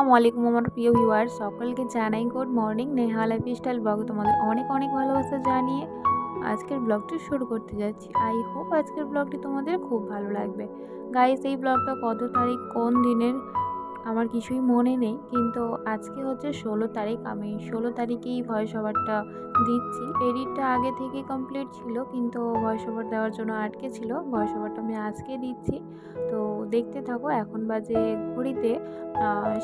আসসালামু আলাইকুম আমার প্রিয় ভিউয়ার সকলকে জানাই good morning Neha life style blog তোমাদের অনেক অনেক ভালোবাসা জানিয়ে আজকের ব্লগটি শুরু করতে যাচ্ছি। আই হোপ আজকের ব্লগটি তোমাদের খুব ভালো লাগবে। গাইস এই ব্লগটা কত তারিখ, কোন দিনের? আমার কিছুই মনে নেই। কিন্তু আজকে হচ্ছে ষোলো তারিখ, আমি ষোলো তারিখেই ভয়েস ওভারটা দিচ্ছি। এডিটটা আগে থেকে কমপ্লিট ছিল, কিন্তু ভয়েস ওভার দেওয়ার জন্য আটকে ছিল। ভয়েস ওভারটা আমি আজকে দিচ্ছি। তো দেখতে থাকো, এখন বাজে ঘড়িতে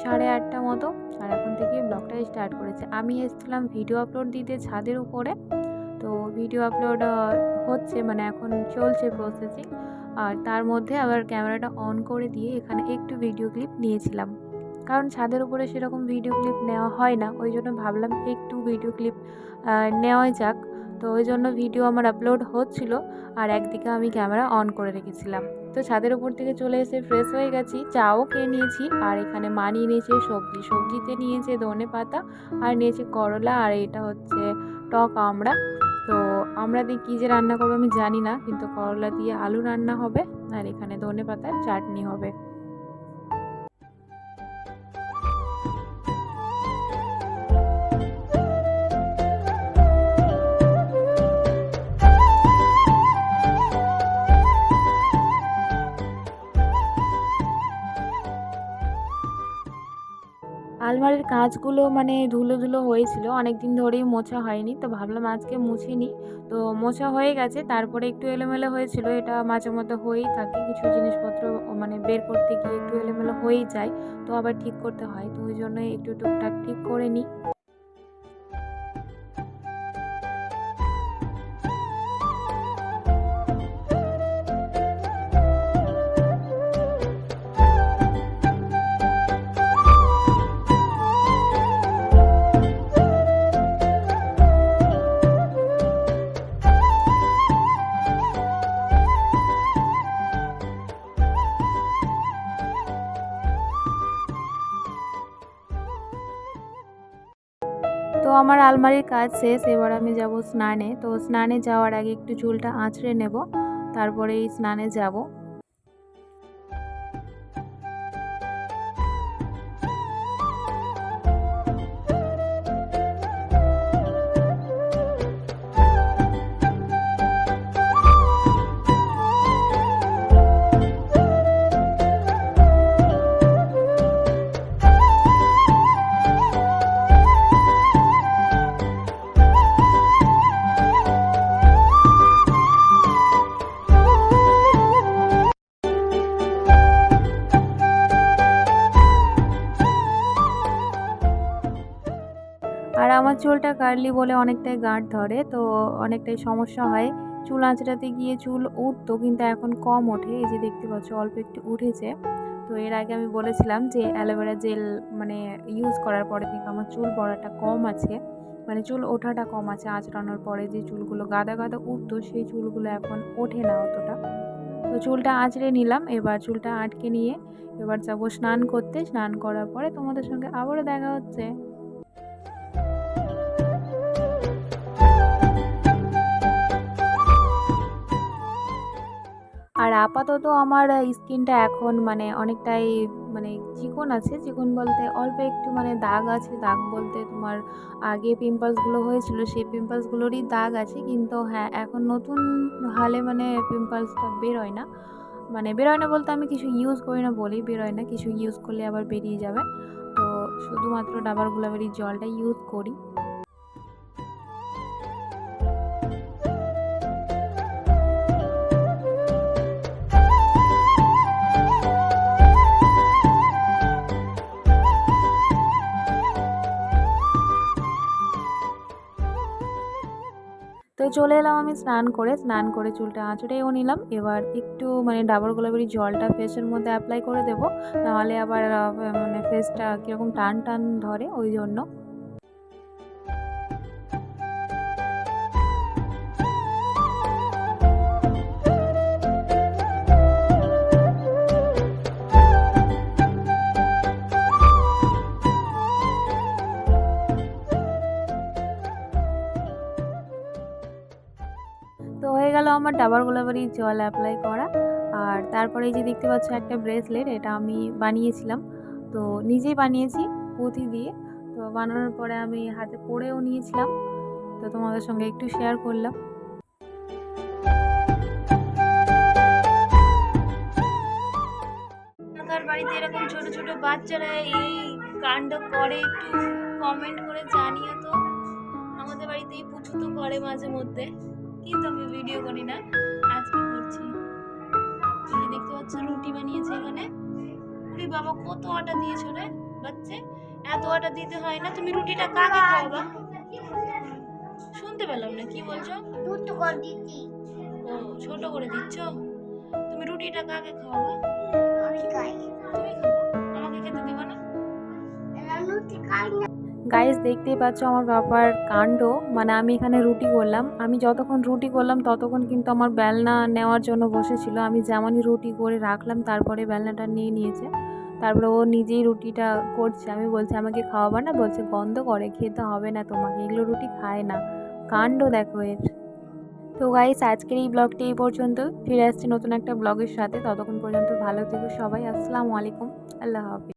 সাড়ে আটটা মতো। আর এখন থেকে ব্লগটা স্টার্ট করেছে। আমি এসেছিলাম ভিডিও আপলোড দিতে ছাদের উপরে। তো ভিডিও আপলোড হচ্ছে মানে এখন চলছে প্রসেসিং আর তার মধ্যে আবার ক্যামেরাটা অন করে দিয়ে এখানে একটু ভিডিও ক্লিপ নিয়েছিলাম। কারণ ছাদের উপরে সেরকম ভিডিও ক্লিপ নেওয়া হয় না, ওই জন্য ভাবলাম একটু ভিডিও ক্লিপ নেওয়াই যাক। তো ওই জন্য ভিডিও আমার আপলোড হচ্ছিল আর একদিকে আমি ক্যামেরা অন করে রেখেছিলাম। তো ছাদের উপর থেকে চলে এসে ফ্রেশ হয়ে গেছি, চাও খেয়ে নিয়েছি আর এখানে মা নিয়ে নিয়েছে সবজি। সবজিতে নিয়েছে ধনে পাতা আর নিয়েছে করলা আর এটা হচ্ছে টক আমড়া। তো আমরা দিয়ে কী যে রান্না করব আমি জানি না, কিন্তু করলা দিয়ে আলু রান্না হবে, আর এখানে ধনে পাতার চাটনি হবে। আলমারির কাঁচগুলো মানে ধুলো ধুলো হয়েছিল অনেক দিন ধরেই মোছা হয়নি, তো ভাবলাম আজকে মুছে নিই। তো মোছা হয়ে গেছে, তারপরে একটু এলোমেলো হয়েছিল, এটা মাঝে মধ্যে হয়েই থাকে, কিছু জিনিসপত্র মানে বের করতে গিয়ে একটু এলোমেলো হয়েই যায়, তো আবার ঠিক করতে হয়, তো ওই জন্য একটু টুকটাক ঠিক করে নিই। তো আমার আলমারির কাজ শেষ, এবার আমি যাব স্নানে। তো স্নানে যাওয়ার আগে একটু চুলটা আঁচড়ে নেব, তারপরে এই স্নানে যাব। আর আমার চুলটা কার্লি বলে অনেকটাই গাঁট ধরে, তো অনেকটাই সমস্যা হয়। চুল আঁচড়াতে গিয়ে চুল উঠতো, কিন্তু এখন কম ওঠে। এই যে দেখতে পাচ্ছ, অল্প একটু উঠেছে। তো এর আগে আমি বলেছিলাম যে, অ্যালোভেরা জেল মানে ইউজ করার পরে থেকে আমার চুল পড়াটা কম আছে। মানে চুল ওঠাটা কম আছে আঁচড়ানোর পরে যে চুলগুলো গাদা গাদা উঠতো, সেই চুলগুলো এখন ওঠে না অতটা। তো চুলটা আঁচড়ে নিলাম, এবার চুলটা আটকে নিয়ে এবার যাব স্নান করতে। স্নান করার পরে তোমাদের সঙ্গে আবারও দেখা হচ্ছে। আর আপাতত আমার স্কিনটা এখন মানে অনেকটাই মানে চিকন আছে। চিকন বলতে অল্প একটু মানে দাগ আছে। দাগ বলতে তোমার আগে পিম্পলসগুলো হয়েছিল, সেই পিম্পলসগুলোরই দাগ আছে। কিন্তু হ্যাঁ এখন নতুন হালে মানে পিম্পলসটা বেরোয় না। মানে বেরোয় না বলতে আমি কিছু ইউজ করি না বলেই বেরোয় না। কিছু ইউজ করলে আবার বেরিয়ে যাবে। তো শুধুমাত্র ডাবার গোলাপের জলটা ইউজ করি। চলে এলাম আমি স্নান করে স্নান করে চুলটা আঁচড়েও নিলাম। এবার একটু মানে ডাবর গোলাপের জলটা ফেসের মধ্যে অ্যাপ্লাই করে দেবো। নাহলে আবার মানে ফেসটা কীরকম টান টান ধরে, ওই জন্য। তো হয়ে গেল আমার ডাবার গোলাবারি জল অ্যাপ্লাই করা। আর তারপরে এই যে দেখতে পাচ্ছ একটা ব্রেসলেট এটা আমি বানিয়েছিলাম। তো নিজেই বানিয়েছি পুঁতি দিয়ে। তো বানানোর পরে আমি হাতে করেও নিয়েছিলাম। তো তোমাদের সঙ্গে একটু শেয়ার করলাম। বাড়িতে এরকম ছোট ছোট বাচ্চারা এই কাণ্ড করে, একটু কমেন্ট করে জানিও তো। আমাদের বাড়িতে এই পুচু তো করে মাঝে মধ্যে। কিন্তু আমি ভিডিও করি না। আজকে করছি। যে দেখতে পাচ্ছ রুটি বানিয়েছে এখানে। উরি বাবা কত আটা দিয়েছ রে বাচ্চা। এত আটা দিতে হয় না তুমি রুটিটা কাকে খাওয়াবা? শুনতে পেলাম না কি বলছো? দুটো করে দিচ্ছি। ও ছোট করে দিচ্ছ? তুমি রুটিটা কাকে খাওয়াবা? আমি খাই। তুমি খাব আমাকে খেতে দিবা না? লুচি খাই না। গাইস দেখতেই পাচ্ছ আমার বাবার কাণ্ড। মানে আমি এখানে রুটি করলাম। আমি যতক্ষণ রুটি করলাম, ততক্ষণ কিন্তু আমার বেলনা নেওয়ার জন্য বসেছিল। আমি যেমনই রুটি করে রাখলাম, তারপরে বেলনাটা নিয়ে নিয়েছে। তারপরে ও নিজেই রুটিটা করছে। আমি বলছি, আমাকে খাওয়াবা না? বলছে, গন্ধ করে, খেতে হবে না তোমাকে। এগুলো রুটি খায় না। কাণ্ড দেখো এর। তো গাইস আজকের এই ব্লগটি এই পর্যন্ত। ফিরে আসছি নতুন একটা ব্লগের সাথে। ততক্ষণ পর্যন্ত ভালো থেকো সবাই। আসসালামু আলাইকুম। আল্লাহ হাফিজ।